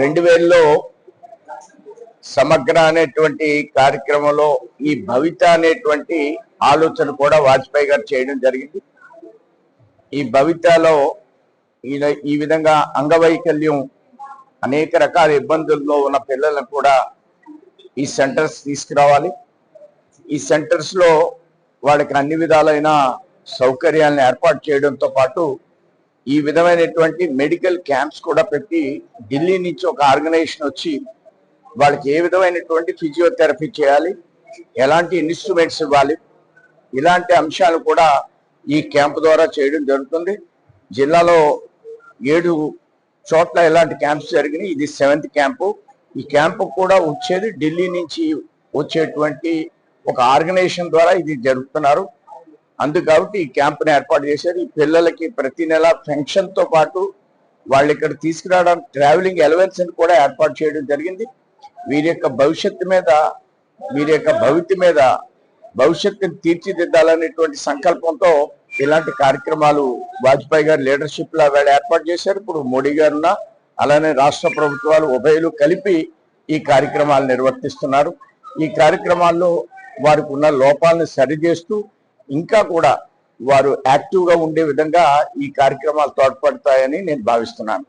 రెండు వేలలో సమగ్ర అనేటువంటి కార్యక్రమంలో ఈ భవిత అనేటువంటి ఆలోచన కూడా వాజ్పేయి గారు చేయడం జరిగింది. ఈ భవితలో ఈయన ఈ విధంగా అంగవైకల్యం అనేక రకాల ఇబ్బందుల్లో ఉన్న పిల్లలను కూడా ఈ సెంటర్స్ తీసుకురావాలి. ఈ సెంటర్స్లో వాళ్ళకి అన్ని విధాలైన సౌకర్యాలను ఏర్పాటు చేయడంతో పాటు ఈ విధమైనటువంటి మెడికల్ క్యాంప్స్ కూడా పెట్టి ఢిల్లీ నుంచి ఒక ఆర్గనైజేషన్ వచ్చి వాళ్ళకి ఏ విధమైనటువంటి ఫిజియోథెరపీ చేయాలి ఎలాంటి ఇన్స్ట్రుమెంట్స్ ఇవ్వాలి ఇలాంటి అంశాలు కూడా ఈ క్యాంప్ ద్వారా చేయడం జరుగుతుంది. జిల్లాలో ఏడు చోట్ల ఇలాంటి క్యాంప్స్ జరిగినాయి. ఇది సెవెంత్ క్యాంపు. ఈ క్యాంపు కూడా వచ్చేది ఢిల్లీ నుంచి వచ్చేటువంటి ఒక ఆర్గనైజేషన్ ద్వారా ఇది జరుపుతున్నారు. అందుకు కాబట్టి ఈ క్యాంప్ని ఏర్పాటు చేశారు. ఈ పిల్లలకి ప్రతి నెల పెన్షన్తో పాటు వాళ్ళు ఇక్కడ తీసుకురావడానికి ట్రావెలింగ్ ఎలవెన్స్ కూడా ఏర్పాటు చేయడం జరిగింది. వీరి యొక్క భవిష్యత్తు మీద వీరి యొక్క భవితి మీద భవిష్యత్తుని తీర్చిదిద్దాలనేటువంటి సంకల్పంతో ఇలాంటి కార్యక్రమాలు వాజ్పేయి గారి లీడర్షిప్లో వాళ్ళు ఏర్పాటు చేశారు. ఇప్పుడు మోడీ గారున్న అలానే రాష్ట్ర ప్రభుత్వాలు ఉభయలు కలిపి ఈ కార్యక్రమాలు నిర్వర్తిస్తున్నారు. ఈ కార్యక్రమాల్లో వారికి ఉన్న లోపాలను సరిచేస్తూ ఇంకా కూడా వారు యాక్టివ్గా ఉండే విధంగా ఈ కార్యక్రమాలు తోడ్పడతాయని నేను భావిస్తున్నాను.